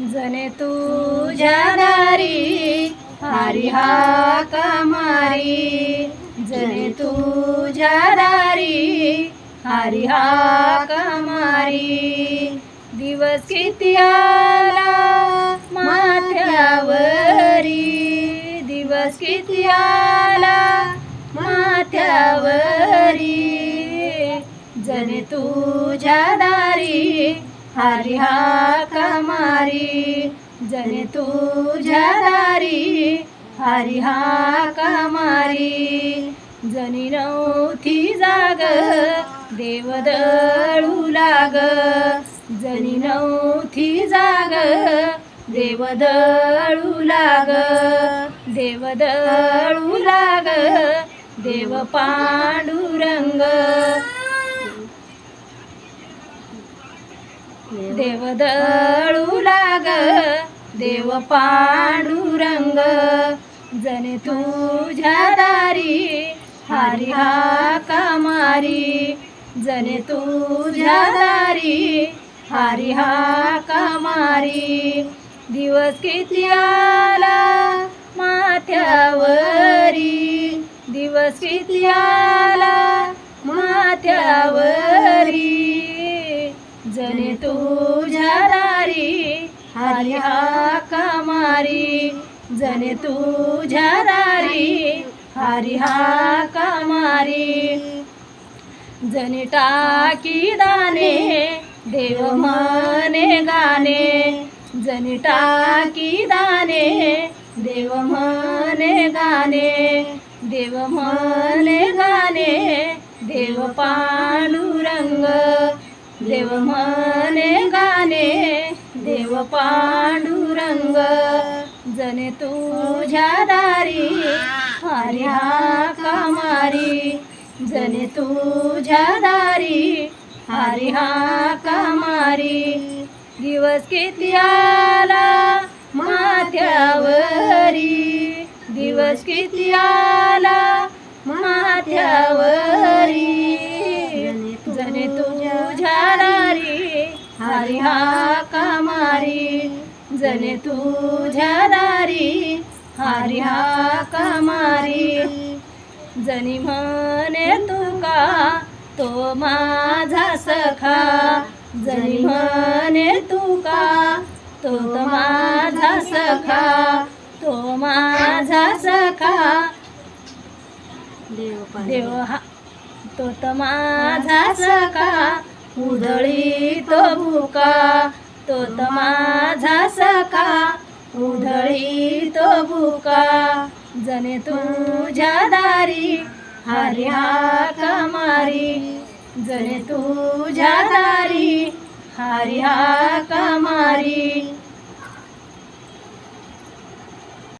जने तुझ्या दारी हरी हा कमारी. जने तुझ्या दारी हरी हा कमारी. दिवस किती आला माथ्यावरी. दिवस किती आला माथ्यावरी. जने तुझ्या दारी हरिहा कमारी जने तुझ्या दारी. हरिहा कमारी जनी नवथी जाग देवदळू लाग. जनी नवथी जाग देवदळू लाग. देवदळू लाग देव पांडुरंग. देवदळू लाग देव पांडुरंग जने तुझ्या दारी हरी हा मारी. जने तुझ्या दारी हरी हा कमारी दिवस किती आला माथ्यावरी. दिवस किती आला माथ्यावरी. हरी कमारी जने तुझ्या दारी हरी हा कमारी जने टाकी दाने देव मने गाणे. जने टाकी दाने देव मने गाणे. देव मने गाणे देव पांडुरंग. देव म्हणे गाणे देव पांडुरंग जने तुझ्या दारी हर्या कमारी जने तुझ्या दारी हरिहा कमारी दिवस किती आला माथ्यावरी दिवस किती आला माथ्यावरी. जने तुझ्या दारी हरी हा कमारी जने तुझ्या दारी हरी हा कमारी जनी म्हणे तुका तो माझा सखा. जनी म्हणे तुका तो माझा सखा. तो माझा सखा. देव देव हा तो माझा सखा उधळी तो भुका. तो माझा सखा उधळी तो भुका. जने तुझ्या दारी हरी हा कमारी जने तुझ्या दारी हरी हा कमारी